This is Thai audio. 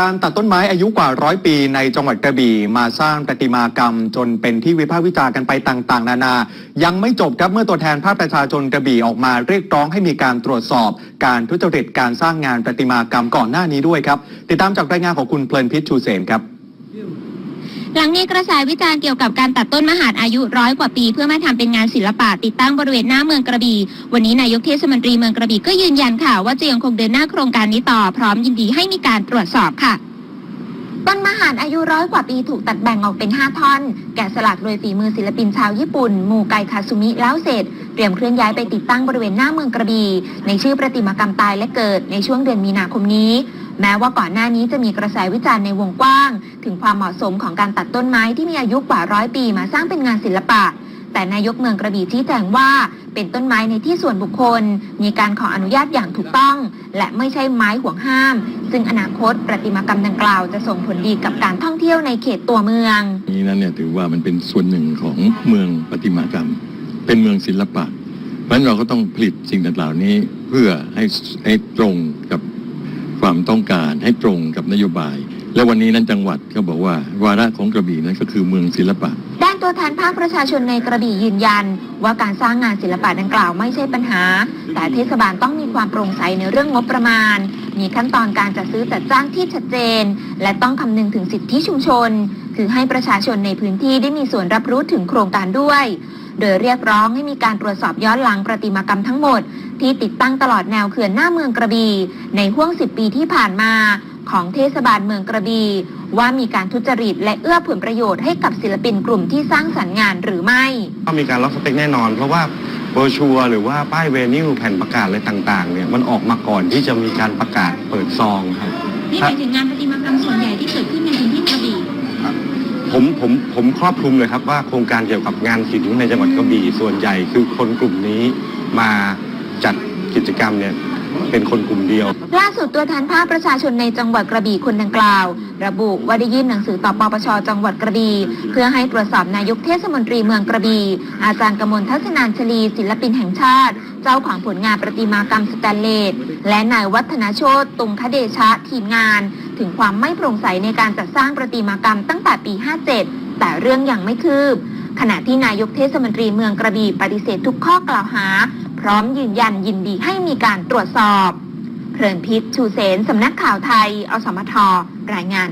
การตัดต้นไม้อายุกว่าร้อยปีในจังหวัดกระบี่มาสร้างประติมากรรม จนเป็นที่วิพากษ์วิจารณ์กันไปต่างๆ นานา ยังไม่จบครับเมื่อตัวแทนภาคประชาชนกระบี่ออกมาเรียกร้องให้มีการตรวจสอบ การทุจริตการสร้างงานประติมากรรมก่อนหน้านี้ด้วยครับ ติดตามจากรายงานของคุณเพลินพิษชูเสนครับ หลังมีกระแสวิจารณ์เกี่ยวกับการตัดต้นมหาดอายุร้อยกว่าปี เพื่อมาทำเป็นงานศิลปะติดตั้งบริเวณหน้าเมืองกระบี่วันนี้นายกเทศมนตรีเมืองกระบี่ก็ยืนยันค่ะ ว่าจะยังคงเดินหน้าโครงการนี้ต่อพร้อมยินดีให้มีการตรวจสอบค่ะต้นมหาดอายุร้อยกว่าปีถูกตัดแบ่งออกเป็น 5 ท่อน แกะสลักโดยฝีมือศิลปินชาวญี่ปุ่น มูไกคาซุมิแล้วเสร็จ เตรียมเคลื่อนย้ายไปติดตั้งบริเวณหน้าเมืองกระบี่ในชื่อประติมากรรมตายและเกิดในช่วงเดือนมีนาคมนี้ แม้ว่าก่อนหน้านี้จะมีกระแสวิจารณ์ในวงกว้าง ถึงความเหมาะสมของการตัดต้นไม้ที่มีอายุกว่าร้อยปีมาสร้างเป็นงานศิลปะ แต่นายกเมืองกระบี่ชี้แจงว่า เป็นต้นไม้ในที่ส่วนบุคคล มีการขออนุญาตอย่างถูกต้อง และไม่ใช่ไม้ห่วงห้าม ซึ่งอนาคตประติมากรรมดังกล่าวจะส่งผลดีกับการท่องเที่ยวในเขตตัวเมือง นี้นั้นเนี่ยถือว่ามันเป็นส่วนหนึ่งของเมืองประติมากรรม เป็นเมืองศิลปะเพราะฉะนั้นเราก็ต้องผลิตสิ่งต่างๆนี้เพื่อให้ให้ตรงกับ ต้องการให้ตรงกับนโยบาย และวันนี้นั้นจังหวัดก็บอกว่า วาระของกระบี่นั้นก็คือเมืองศิลปะ ด้านตัวแทนภาคประชาชนในกระบี่ยืนยัน ว่าการสร้างงานศิลปะดังกล่าวไม่ใช่ปัญหา แต่เทศบาลต้องมีความโปร่งใสในเรื่องงบประมาณ มีขั้นตอนการจัดซื้อจัดจ้างที่ชัดเจน และต้องคำนึงถึงสิทธิชุมชน คือให้ประชาชนในพื้นที่ได้มีส่วนรับรู้ถึงโครงการด้วย โดยเรียกร้องให้มีการตรวจสอบย้อนหลังประติมากรรมทั้งหมด ที่ติดตั้งตลอดแนวเขื่อนหน้าเมืองกระบี่ในห่วง 10 ปีที่ผ่านมาของเทศบาลเมืองกระบี่ว่ามีการทุจริตและเอื้อผลประโยชน์ให้กับศิลปินกลุ่มที่สร้างสรรค์งานหรือไม่ ก็มีการล็อกสเปคแน่นอน เพราะว่าโบรชัวร์หรือว่าป้ายเวนิวแผ่นประกาศอะไรต่างๆเนี่ยมันออกมาก่อนที่จะมีการประกาศเปิดซองครับนี่หมายถึงงานประติมากรรมส่วนใหญ่ที่เกิดขึ้นในพื้นที่กระบี่ ผมผมผมครอบคลุมเลยครับว่าโครงการเกี่ยวกับงานศิลป์ในจังหวัดกระบี่ส่วนใหญ่คือคนกลุ่มนี้มาจัดกิจกรรมเนี่ย เป็นคนกลุ่มเดียว ล่าสุดตัวแทนภาคประชาชนในจังหวัดกระบี่คนดังกล่าว ระบุว่าได้ยื่นหนังสือต่อปปชจังหวัดกระบี่เพื่อให้ตรวจสอบนายกเทศมนตรีเมืองกระบี่อาจารย์กมลทัศนานชลี ศิลปินแห่งชาติ เจ้าของผลงานประติมากรรมสแตนเลสและนายวัฒนาโชตตุงคเดชะทีมงาน ถึงความไม่โปร่งใสในการจัดสร้างประติมากรรมตั้งแต่ปี 57 แต่เรื่องยังไม่คืบขณะที่นายกเทศมนตรีเมืองกระบี่ปฏิเสธทุกข้อกล่าวหา พร้อมยืนยันยินดีให้มีการตรวจสอบ เพลินพิษชูเสนสำนักข่าวไทย อสมทรายงาน